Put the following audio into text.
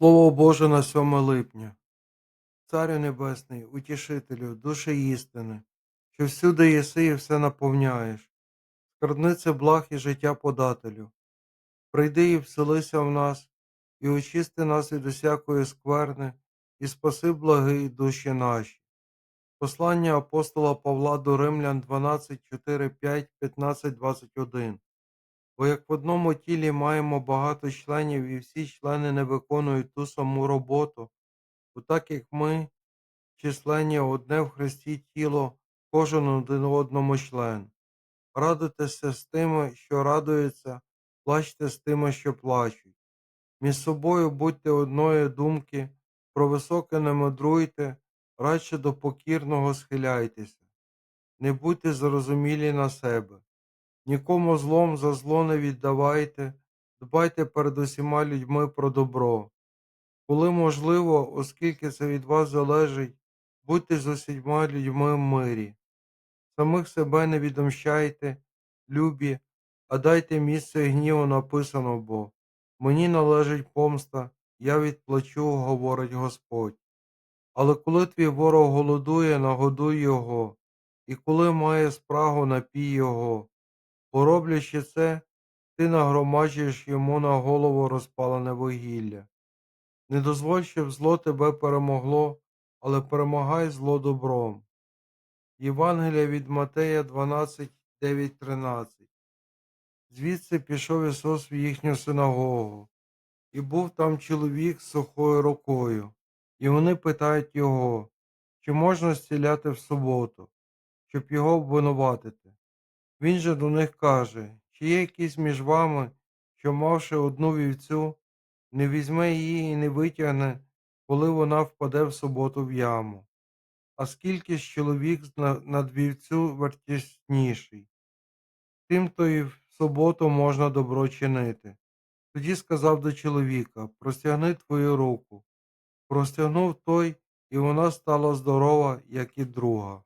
Слово Боже на 7 липня. Царю Небесний, утішителю, душі істини, що всюди єси і все наповняєш, скарбнице благ і життя подателю. Прийди і вселися в нас, і очисти нас від усякої скверни, і спаси благи душі наші. Послання апостола Павла до Римлян 12, 4, 5, 15, 21. Бо як в одному тілі маємо багато членів, і всі члени не виконують ту саму роботу, то так як ми, численні одне в Христі тіло, кожен один одному член. Радуйтеся з тими, що радуються, плачте з тими, що плачуть. Між собою будьте одної думки, про високе не мудруйте, радше до покірного схиляйтеся. Не будьте зрозумілі на себе. Нікому злом за зло не віддавайте, дбайте перед усіма людьми про добро. Коли можливо, оскільки це від вас залежить, будьте з усіма людьми в мирі. Самих себе не відомщайте, любі, а дайте місце гніву написано бо. Мені належить помста, я відплачу, говорить Господь. Але коли твій ворог голодує, нагодуй його, і коли має спрагу, напій його. Пороблячи це, ти нагромаджуєш йому на голову розпалене вугілля. Не дозволь, щоб зло тебе перемогло, але перемагай зло добром. Євангелія від Матея 12, 9, 13 Звідси пішов Ісус в їхню синагогу, і був там чоловік з сухою рукою, і вони питають його, чи можна зціляти в суботу, щоб його обвинуватити. Він же до них каже, чи є якийсь між вами, що, мавши одну вівцю, не візьме її і не витягне, коли вона впаде в суботу в яму. А скільки ж чоловік над вівцю вартісніший, тим то і в суботу можна добро чинити. Тоді сказав до чоловіка Простягни твою руку. Простягнув той, і вона стала здорова, як і друга.